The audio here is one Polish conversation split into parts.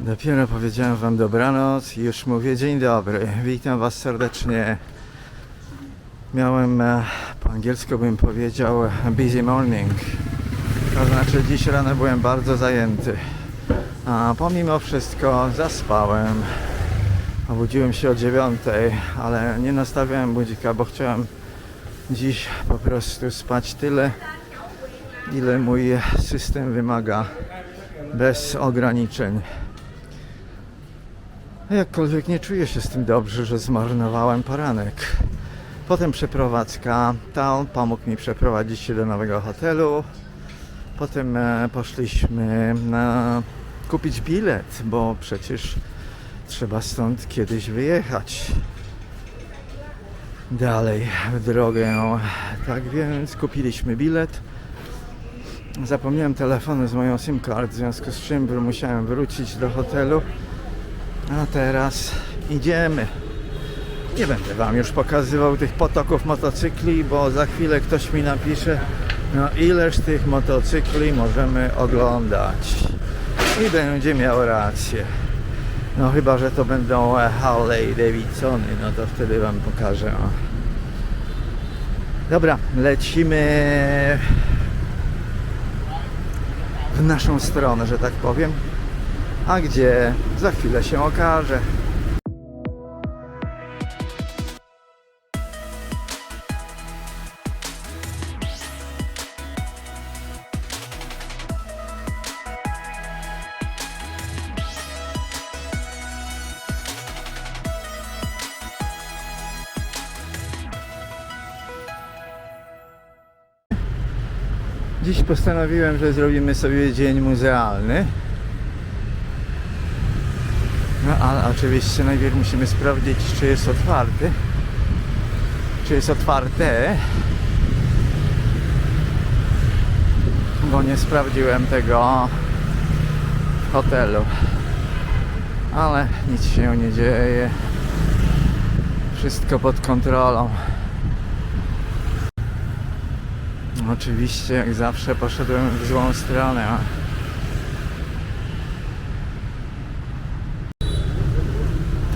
Dopiero powiedziałem wam dobranoc i już mówię dzień dobry. Witam was serdecznie. Miałem, e, po angielsku bym powiedział busy morning. To znaczy dziś rano byłem bardzo zajęty. A pomimo wszystko zaspałem. Obudziłem się o dziewiątej, ale nie nastawiałem budzika, bo chciałem dziś po prostu spać tyle, ile mój system wymaga, bez ograniczeń. Jakkolwiek nie czuję się z tym dobrze, że zmarnowałem poranek. Potem przeprowadzka. Tal pomógł mi przeprowadzić się do nowego hotelu. Potem e, poszliśmy na kupić bilet, bo przecież trzeba stąd kiedyś wyjechać. Dalej w drogę. Tak więc kupiliśmy bilet. Zapomniałem telefonu z moją SIM card, w związku z czym musiałem wrócić do hotelu. A teraz idziemy. Nie będę Wam już pokazywał tych potoków motocykli, bo za chwilę ktoś mi napisze, no ileż tych motocykli możemy oglądać. I będzie miał rację. No chyba, że to będą Harley Davidsony, no to wtedy Wam pokażę. Dobra, lecimy w naszą stronę, że tak powiem. A gdzie? Za chwilę się okaże. Dziś postanowiłem, że zrobimy sobie dzień muzealny. No oczywiście najpierw musimy sprawdzić, czy jest otwarty. Czy jest otwarte. Bo nie sprawdziłem tego hotelu. Ale nic się nie dzieje. Wszystko pod kontrolą. Oczywiście, jak zawsze, poszedłem w złą stronę.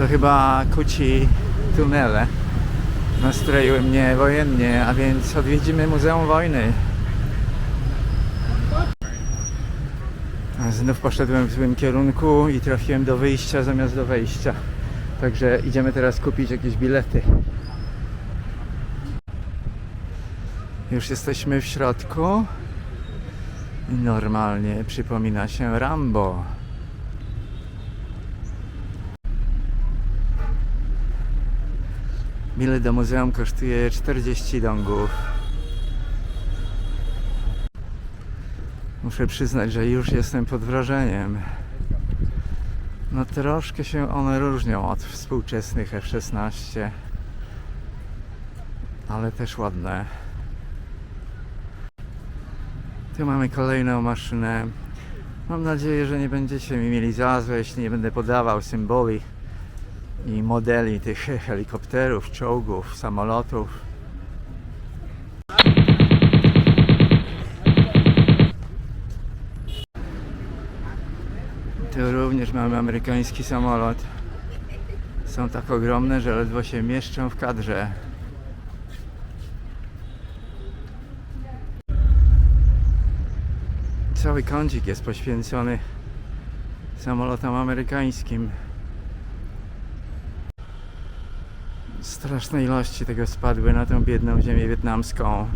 To chyba kuci tunele nastroiły mnie wojennie, a więc odwiedzimy Muzeum Wojny. A znów poszedłem w złym kierunku i trafiłem do wyjścia zamiast do wejścia. Także idziemy teraz kupić jakieś bilety. Już jesteśmy w środku. I normalnie przypomina się Rambo. Bilet do muzeum kosztuje 40 dongów. Muszę przyznać, że już jestem pod wrażeniem. No troszkę się one różnią od współczesnych F-16. Ale też ładne. Tu mamy kolejną maszynę. Mam nadzieję, że nie będziecie mi mieli za złe, jeśli nie będę podawał symboli i modeli tych helikopterów, czołgów, samolotów. Tu również mamy amerykański samolot. Są tak ogromne, że ledwo się mieszczą w kadrze. Cały kącik jest poświęcony samolotom amerykańskim. Straszne ilości tego spadły na tą biedną ziemię wietnamską.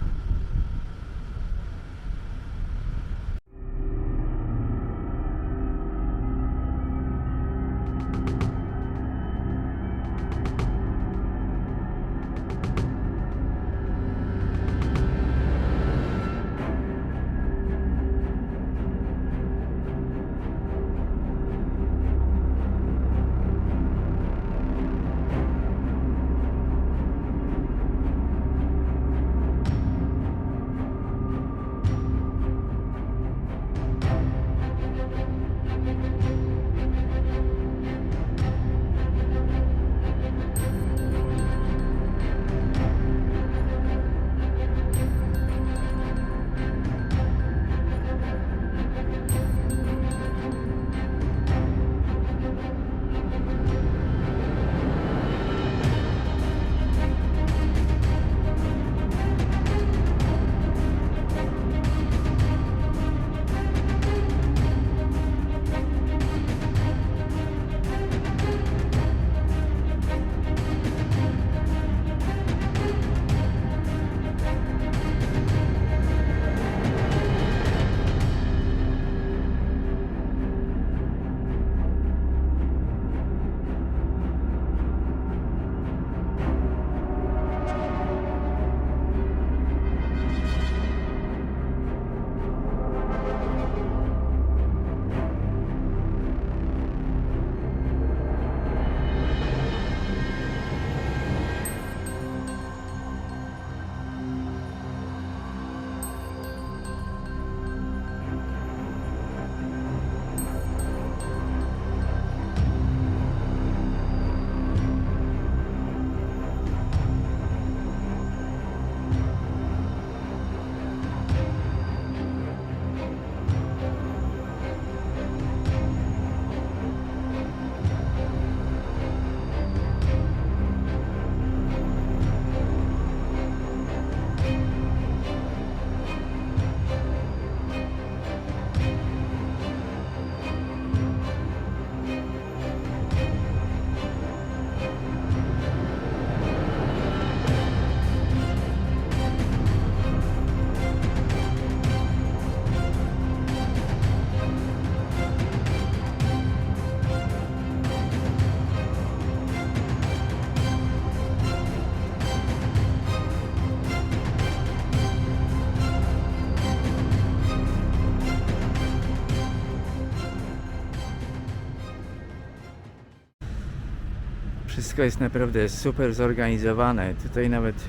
Wszystko jest naprawdę super zorganizowane. Tutaj nawet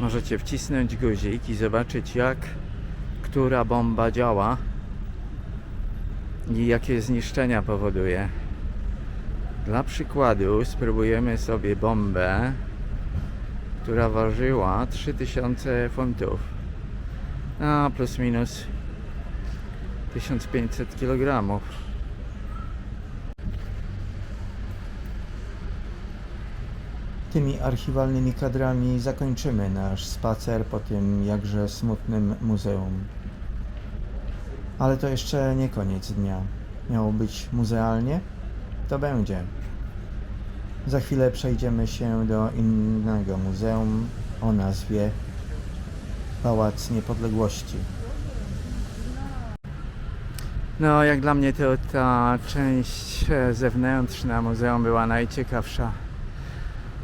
możecie wcisnąć guzik i zobaczyć jak która bomba działa i jakie zniszczenia powoduje. Dla przykładu spróbujemy sobie bombę, która ważyła 3000 funtów. A plus minus 1500 kg. Tymi archiwalnymi kadrami zakończymy nasz spacer po tym jakże smutnym muzeum. Ale to jeszcze nie koniec dnia. Miało być muzealnie? To będzie. Za chwilę przejdziemy się do innego muzeum o nazwie Pałac Niepodległości. No, jak dla mnie to ta część e, zewnętrzna muzeum była najciekawsza.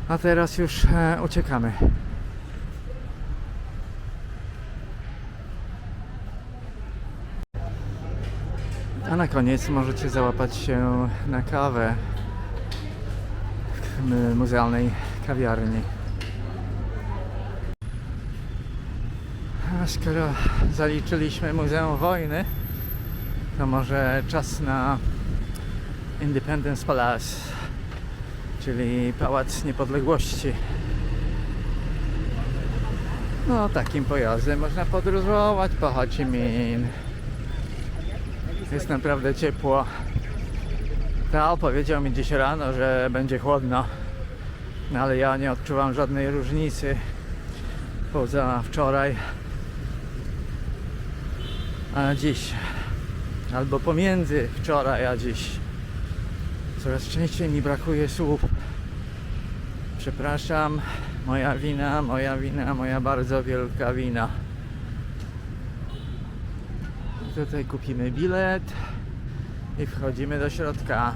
A teraz już e, uciekamy. A na koniec możecie załapać się na kawę w muzealnej kawiarni. A skoro zaliczyliśmy Muzeum Wojny, to może czas na Independence Palace, czyli Pałac Niepodległości. No, takim pojazdem można podróżować po Ho Chi Minh. Jest naprawdę ciepło. Tao powiedział mi dziś rano, że będzie chłodno, no ale ja nie odczuwam żadnej różnicy poza wczoraj a dziś albo pomiędzy wczoraj a dziś. Coraz częściej mi brakuje słów. Przepraszam, moja wina, moja wina, moja bardzo wielka wina. Tutaj kupimy bilet i wchodzimy do środka.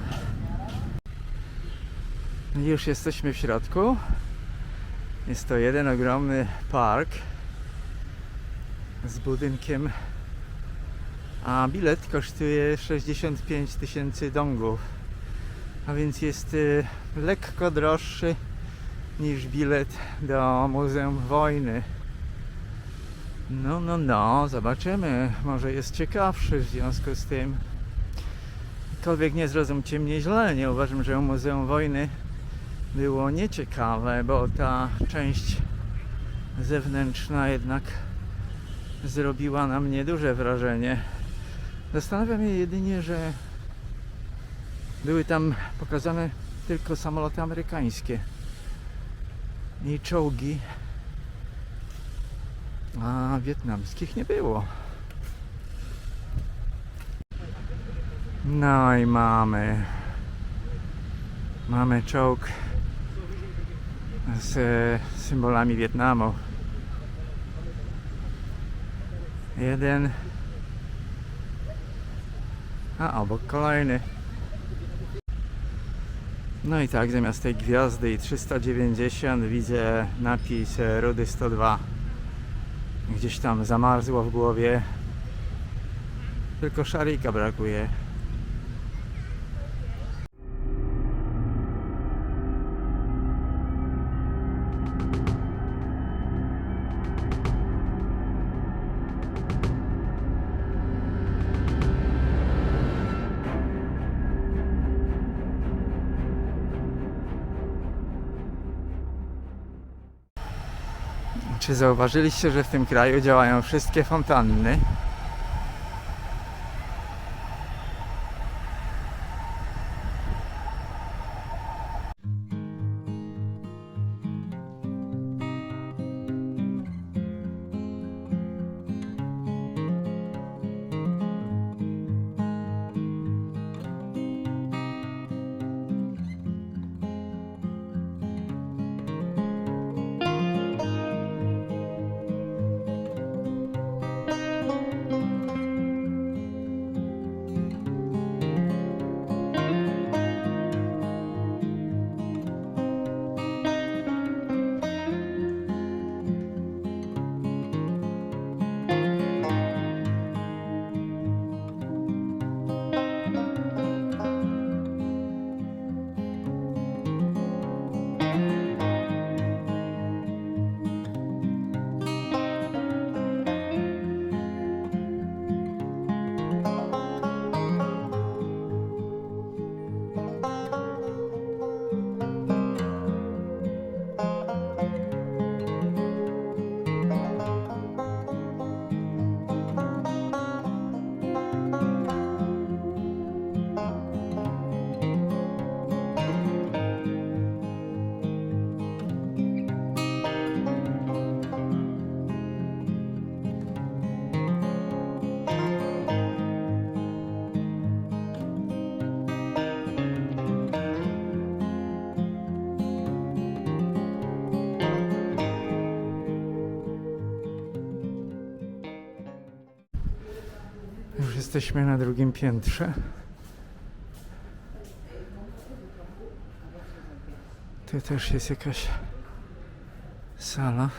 Już jesteśmy w środku. Jest to jeden ogromny park z budynkiem a bilet kosztuje 65 tysięcy dongów, a więc jest y, lekko droższy niż bilet do Muzeum Wojny. No, no, no, zobaczymy. Może jest ciekawszy w związku z tym. Aczkolwiek nie zrozumcie mnie źle, nie uważam, że Muzeum Wojny było nieciekawe, bo ta część zewnętrzna jednak zrobiła na mnie duże wrażenie. Zastanawia mnie jedynie, że były tam pokazane tylko samoloty amerykańskie i czołgi, a wietnamskich nie było. No i mamy mamy czołg z symbolami Wietnamu. Jeden a obok kolejny. No i tak, zamiast tej gwiazdy i 390 widzę napis e, Rudy 102. Gdzieś tam zamarzło w głowie. Tylko szarika brakuje. Czy zauważyliście, że w tym kraju działają wszystkie fontanny? Jesteśmy na drugim piętrze. Tu też jest jakaś sala.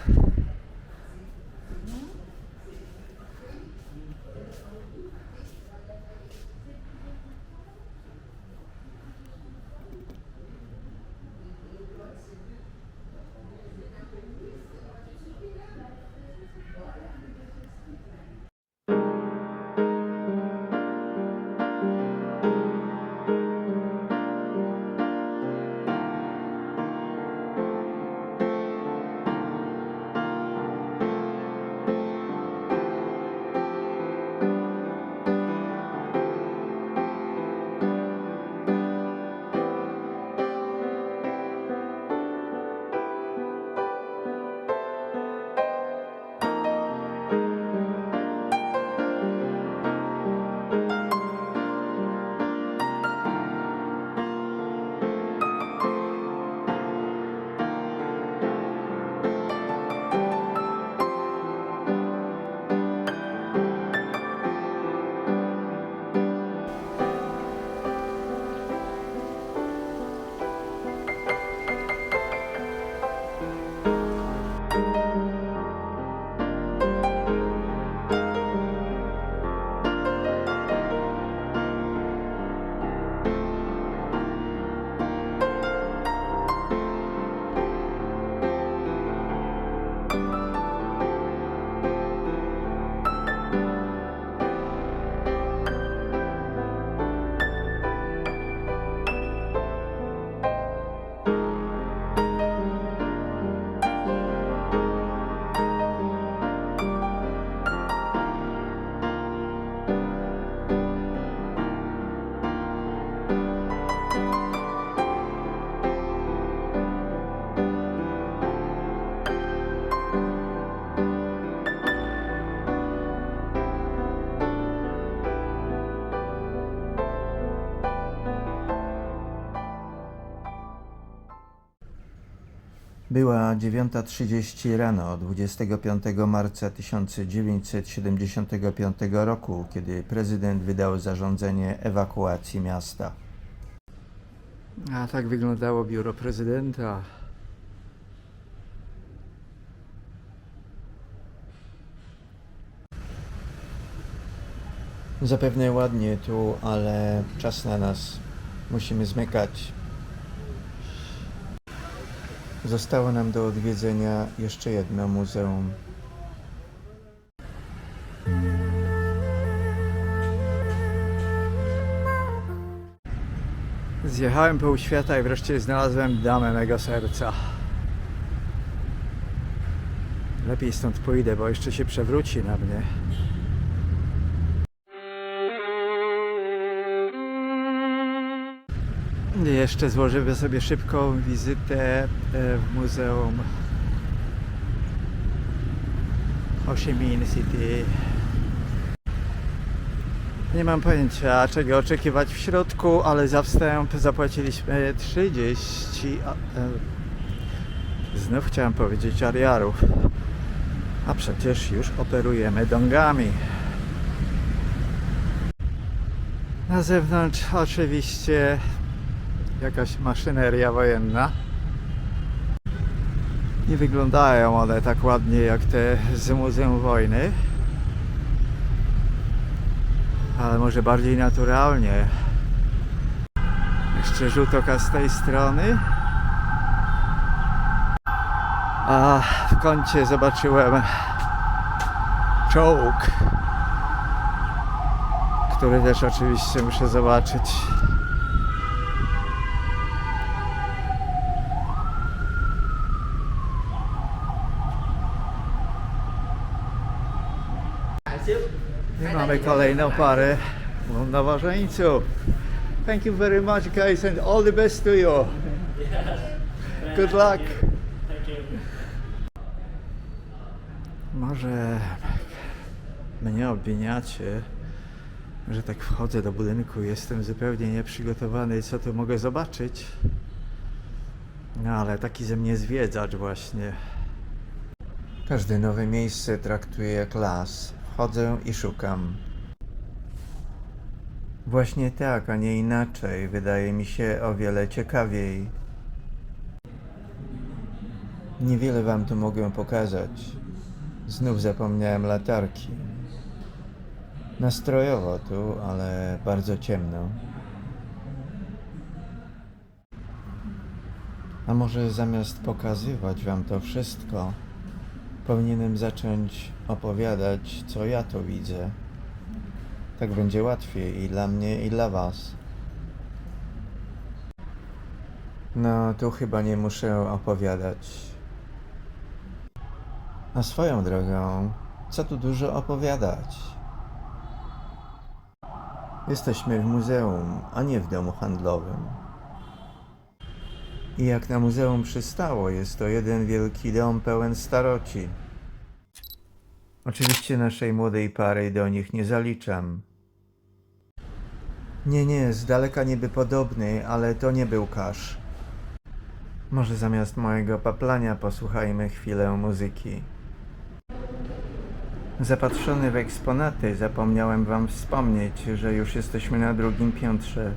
Była 9.30 rano 25 marca 1975 roku, kiedy prezydent wydał zarządzenie ewakuacji miasta. A tak wyglądało biuro prezydenta. Zapewne ładnie tu, ale czas na nas. Musimy zmykać. Zostało nam do odwiedzenia jeszcze jedno muzeum. Zjechałem pół świata i wreszcie znalazłem damę mego serca. Lepiej stąd pójdę, bo jeszcze się przewróci na mnie. Jeszcze złożymy sobie szybką wizytę e, w Muzeum Ho City. Nie mam pojęcia czego oczekiwać w środku, ale za wstęp zapłaciliśmy 30. a- e, Znów chciałem powiedzieć ariarów. A przecież już operujemy dongami. Na zewnątrz oczywiście jakaś maszyneria wojenna. Nie wyglądają one tak ładnie jak te z Muzeum Wojny ale może bardziej naturalnie. Jeszcze rzut oka z tej strony. A w kącie zobaczyłem czołg, który też oczywiście muszę zobaczyć. I mamy kolejną parę nowożeńców. Thank you very much guys and all the best to you. Good luck. Może mnie obwiniacie, że tak wchodzę do budynku, jestem zupełnie nieprzygotowany, co tu mogę zobaczyć. No ale taki ze mnie zwiedzacz właśnie. Każde nowe miejsce traktuję jak las. Wchodzę i szukam. Właśnie tak, a nie inaczej. Wydaje mi się o wiele ciekawiej. Niewiele wam tu mogę pokazać. Znów zapomniałem latarki. Nastrojowo tu, ale bardzo ciemno. A może zamiast pokazywać wam to wszystko, powinienem zacząć opowiadać, co ja to widzę. Tak będzie łatwiej i dla mnie, i dla was. No, tu chyba nie muszę opowiadać. A swoją drogą, co tu dużo opowiadać? Jesteśmy w muzeum, a nie w domu handlowym. I jak na muzeum przystało, jest to jeden wielki dom pełen staroci. Oczywiście naszej młodej pary do nich nie zaliczam. Nie, nie, z daleka niby podobny, ale to nie był kasz. Może zamiast mojego paplania posłuchajmy chwilę muzyki. Zapatrzony w eksponaty, zapomniałem wam wspomnieć, że już jesteśmy na drugim piętrze.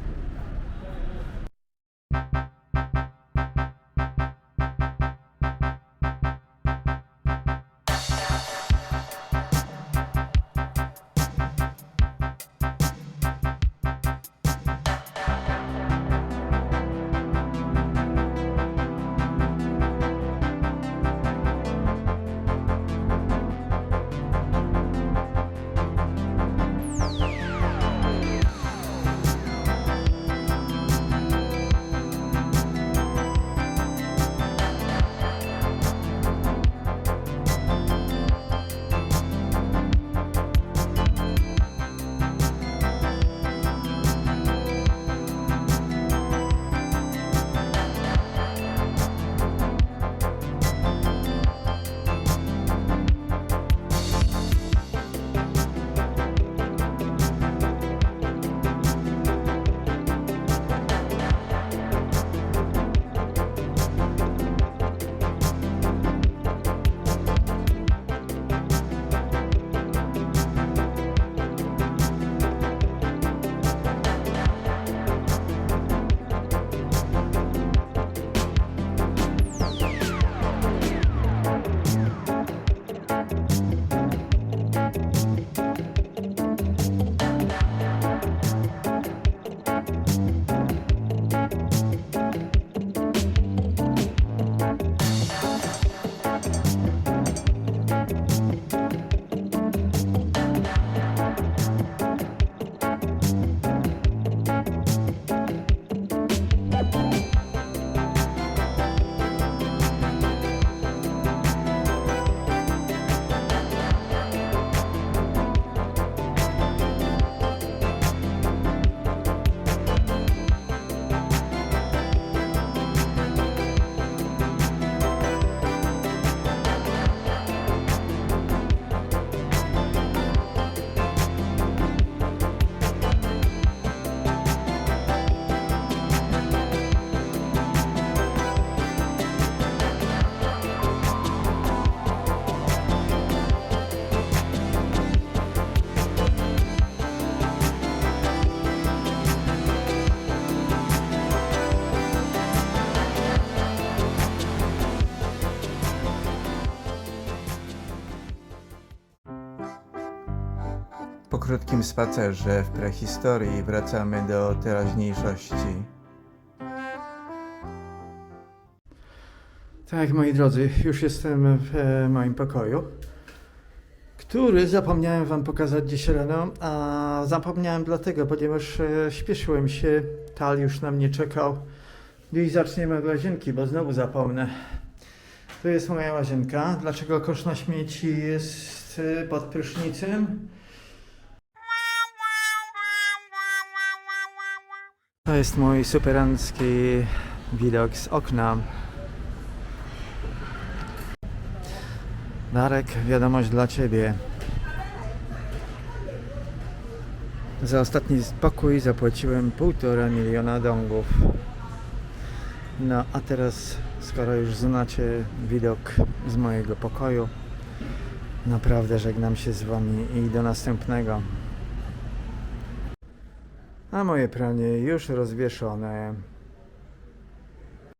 Krótkim spacerze w prehistorii wracamy do teraźniejszości. Tak, moi drodzy, już jestem w e, moim pokoju, który zapomniałem Wam pokazać dziś rano, a zapomniałem dlatego, ponieważ e, śpieszyłem się, Tal już na mnie czekał. Dziś zaczniemy od łazienki, bo znowu zapomnę. Tu jest moja łazienka. Dlaczego kosz na śmieci jest e, pod prysznicem? To jest mój superancki widok z okna. Darek, wiadomość dla Ciebie. Za ostatni spokój zapłaciłem półtora miliona dongów. No a teraz, skoro już znacie widok z mojego pokoju, naprawdę żegnam się z Wami i do następnego. A moje pranie już rozwieszone.